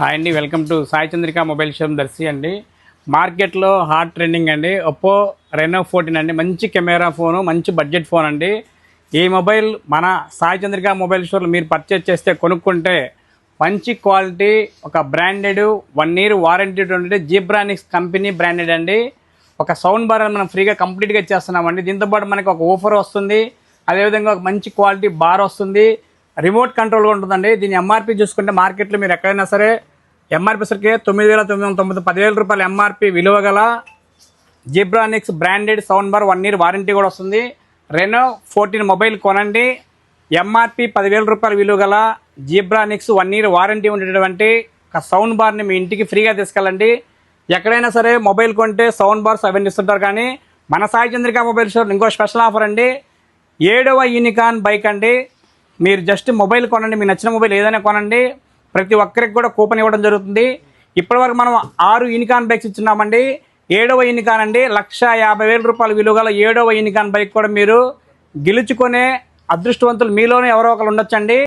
Hi అండి welcome to Sai Chandrika mobile showroom Darsi అండి. మార్కెట్లో హాట్ ట్రెండింగ్ అండి. ఒప్పో రెనో ఫోర్టీన్ అండి. మంచి కెమెరా ఫోను మంచి బడ్జెట్ ఫోన్ అండి. ఈ మొబైల్ మన సాయి చంద్రిక మొబైల్ స్టోర్లో మీరు పర్చేజ్ చేస్తే కొనుక్కుంటే మంచి క్వాలిటీ ఒక బ్రాండెడ్ వన్ ఇయర్ వారంటీ ఉండే జీబ్రానిక్స్ కంపెనీ బ్రాండెడ్ అండి. ఒక సౌండ్ బార్ మనం ఫ్రీగా కంప్లీట్గా ఇచ్చేస్తున్నామండి దీంతో పాటు మనకి ఒక ఓఫర్ వస్తుంది. అదేవిధంగా ఒక మంచి క్వాలిటీ బార్ వస్తుంది. రిమోట్ కంట్రోల్ ఉంటుందండి. దీని ఎంఆర్పి చూసుకుంటే మార్కెట్లో మీరు ఎక్కడైనా సరే ఎంఆర్పీసరికి తొమ్మిది వేల తొమ్మిది వందల తొమ్మిది పదివేల రూపాయల ఎంఆర్పి విలువ గల Zebronics branded sound bar one year warranty కూడా వస్తుంది. రెనో ఫోర్టీన్ మొబైల్ కొనండి. ఎంఆర్పి పదివేల రూపాయల విలువ గల జీబ్రానిక్స్ వన్ ఇయర్ వారంటీ ఉండేటువంటి ఒక సౌండ్ బార్ని మీ ఇంటికి ఫ్రీగా తీసుకెళ్ళండి. ఎక్కడైనా సరే మొబైల్ కొంటే సౌండ్ బార్స్ అవన్నీ ఇస్తుంటారు కానీ మన సాయి చంద్రిక మొబైల్ షోర్ ఇంకో స్పెషల్ ఆఫర్ అండి. ఏడవ యూనికాన్ బైక్ అండి. మీరు జస్ట్ మొబైల్ కొనండి. మీకు నచ్చిన మొబైల్ ఏదైనా కొనండి. ప్రతి ఒక్కరికి కూడా కూపన్ ఇవ్వడం జరుగుతుంది. ఇప్పటివరకు మనం ఆరు యూనికాన్ బైక్స్ ఇచ్చున్నామండి ఏడవ యూనికాన్ అండి. లక్ష యాభై వేల రూపాయల విలువ గల ఏడవ యూనికాన్ బైక్ కూడా మీరు గెలుచుకునే అదృష్టవంతులు మీలోనే ఎవరో ఒకరు ఉండొచ్చండి.